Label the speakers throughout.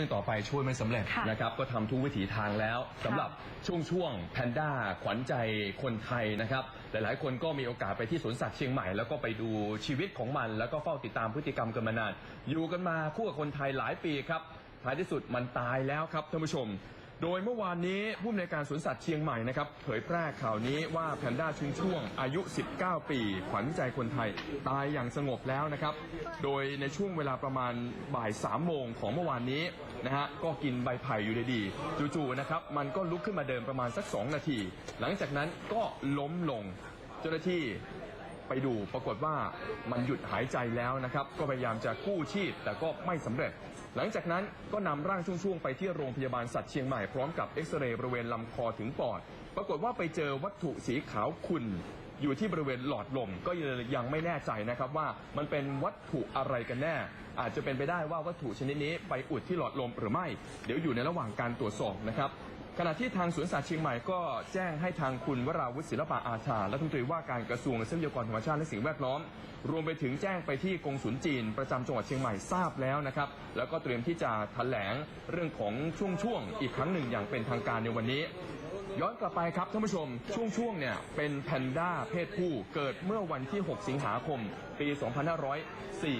Speaker 1: ซึ่งต่อไปช่วยไม่สำเร็จ
Speaker 2: ค่ะ
Speaker 1: นะครับก็ทำทุกวิถีทางแล้วสำหรับช่วงช่วงแพนด้าขวัญใจคนไทยนะครับหลายๆ คนก็มีโอกาสไปที่สวนสัตว์เชียงใหม่ แล้วก็ไปดูชีวิตของมัน แล้วก็เฝ้าติดตามพฤติกรรมกันมานาน อยู่กันมาคู่กับคนไทยหลายปีครับท้ายที่สุดมันตายแล้วครับท่านผู้ชม โดยเมื่อวานนี้ผู้อำนวยการสวนสัตว์เชียงใหม่นะครับเผยแพร่ข่าวนี้ว่าแพนด้าชุงช่วงอายุ 19 ปี ขวัญใจคนไทยตายอย่างสงบแล้วนะครับ โดยในช่วงเวลาประมาณบ่าย3โมงของเมื่อวานนี้นะฮะก็กินใบไผ่อยู่ดีๆจู่ๆนะครับมันก็ลุกขึ้นมาเดินประมาณสัก 2 นาที หลังจากนั้นก็ล้มลงเจ้าหน้าที่ ไปดูปรากฏว่ามันหยุดหายใจแล้วนะครับ ก็พยายามจะกู้ชีพแต่ก็ไม่สำเร็จ หลังจากนั้นก็นำร่างช่วงๆไปที่โรงพยาบาลสัตว์เชียงใหม่พร้อมกับเอ็กซเรย์บริเวณลำคอถึงปอด ปรากฏว่าไปเจอวัตถุสีขาวขุ่นอยู่ที่บริเวณหลอดลมก็ยังไม่แน่ใจนะครับว่ามันเป็นวัตถุอะไรกันแน่ อาจจะเป็นไปได้ว่าวัตถุชนิดนี้ไปอุดที่หลอดลมหรือไม่ เดี๋ยวอยู่ในระหว่างการตรวจสอบนะครับ ขณะที่ทางสวนสัตว์เชียงใหม่ก็แจ้งให้ทางคุณวราวุฒิศิลปะอาชาและทันตรีว่าการกระทรวงทรัพยากรธรรมชาติและสิ่งแวดล้อม รวมไปถึงแจ้งไปที่กงสุลจีน ประจำจังหวัดเชียงใหม่ทราบแล้วนะครับ แล้วก็เตรียมที่จะแถลงเรื่องของช่วงๆอีกครั้งหนึ่งอย่างเป็นทางการในวันนี้ ย้อนกลับไปครับท่านผู้ชม ช่วงๆเนี่ยเป็นแพนด้าเพศผู้เกิดเมื่อวันที่ 6 สิงหาคม ปี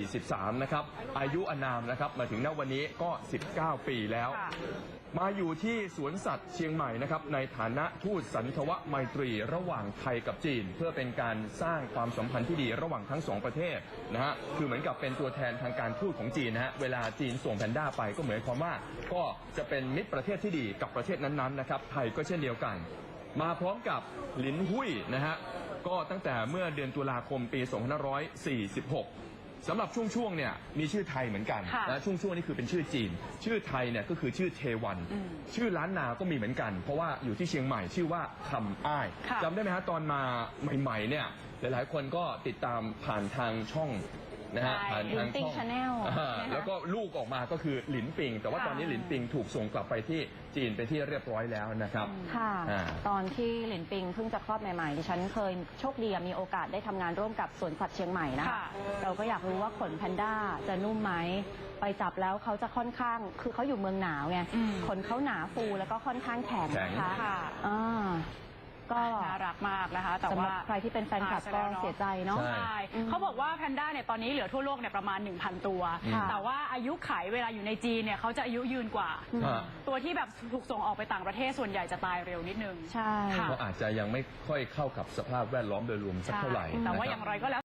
Speaker 1: 2543 นะครับ อายุอานามนะครับมาถึงณวันนี้ก็ 19 ปีแล้ว
Speaker 2: ค่ะ
Speaker 1: มาอยู่ที่สวนสัตว์เชียงใหม่นะครับในฐานะทูตสันทวไมตรีระหว่างไทยกับจีน เพื่อเป็นการสร้างความสัมพันธ์ที่ดีระหว่างทั้งสองประเทศนะฮะคือเหมือนกับเป็นตัวแทนทางการทูตของจีนนะฮะเวลาจีนส่งแพนด้าไปก็เหมือนความว่าก็จะเป็นมิตรประเทศที่ดีกับประเทศนั้นๆนะครับไทยก็เช่นเดียวกันมาพร้อมกับหลินหุยนะฮะก็ตั้งแต่เมื่อเดือนตุลาคมปี 2546สำหรับช่วงช่วงๆเนี่ยมีชื่อไทยเหมือนกัน
Speaker 2: ค่ะ
Speaker 1: นะช่วงช่วงๆนี่คือเป็นชื่อจีน ชื่อไทยเนี่ยก็คือชื่อเทวัน
Speaker 2: อืม
Speaker 1: ชื่อร้านนาก็มีเหมือนกัน เพราะว่าอยู่ที่เชียงใหม่ชื่อว่าคำอ้าย
Speaker 2: ค่ะ
Speaker 1: จำได้ไหมฮะตอนมาใหม่ๆเนี่ยหลายๆคนก็ติดตามผ่านทางช่อง นะฮะ
Speaker 2: ใช่
Speaker 1: ผ่านทาง
Speaker 3: ลินปิง
Speaker 1: ช่อง
Speaker 3: Channel
Speaker 1: อ่า
Speaker 3: นะคะ
Speaker 1: แล้วก็ลูกออกมาก็คือหลินปิง แต่ว่า
Speaker 2: ค่ะ
Speaker 1: ตอนนี้หลินปิงถูกส่งกลับไปที่จีนไปนที่เรียบร้อยแล้วนะครับ
Speaker 3: ค่ะ
Speaker 1: อ่า
Speaker 3: ตอนที่หลินปิงเพิ่งจะคลอดใหม่ๆดิฉันเคยโชคดีอะมีโอกาสได้ทำงานร่วมกับสวนสัตว์เชียงใหม่นะคะ
Speaker 2: ค่ะ
Speaker 3: เราก็อยากรู้ว่าขนแพนด้าจะนุ่มไหมไปจับแล้วเขาจะค่อนข้าง คือเขาอยู่เมืองหนาวไง
Speaker 2: อืม
Speaker 3: ขนเขาหนาฟูแล้วก็ค่อนข้างแข็ง
Speaker 1: แข็ง
Speaker 3: นะคะ
Speaker 2: ค่ะ
Speaker 3: อ่า ก็
Speaker 2: น่ารักมากนะคะ แต่
Speaker 3: สำห
Speaker 2: ว่า
Speaker 3: รับใครที่เป็นแฟนคลับ
Speaker 2: อ่า
Speaker 3: ก็
Speaker 2: ใช่แล้วเนอะ
Speaker 3: เสียใจเนาะ
Speaker 1: ใช่
Speaker 2: ใช่
Speaker 3: อืม
Speaker 2: เขาบอกว่าแพนด้าเนี่ยตอนนี้เหลือทั่วโลกเนี่ยประมาณ 1,000 ตัว
Speaker 1: ค่ะ
Speaker 2: แต่ว่าอายุไขเวลาอยู่ในจีนเนี่ยเขาจะอายุยืนกว่า
Speaker 1: ฮะ
Speaker 2: ตัวที่แบบถูกส่งออกไปต่างประเทศส่วนใหญ่จะตายเร็วนิดนึง
Speaker 3: ใช่
Speaker 2: ค่ะ
Speaker 1: ก็อาจจะยังไม่ค่อยเข้ากับสภาพแวดล้อมโดยรวมสักเท่าไหร่
Speaker 2: แต่ว่า
Speaker 1: นะครับ
Speaker 2: อย่างไรก็แล้ว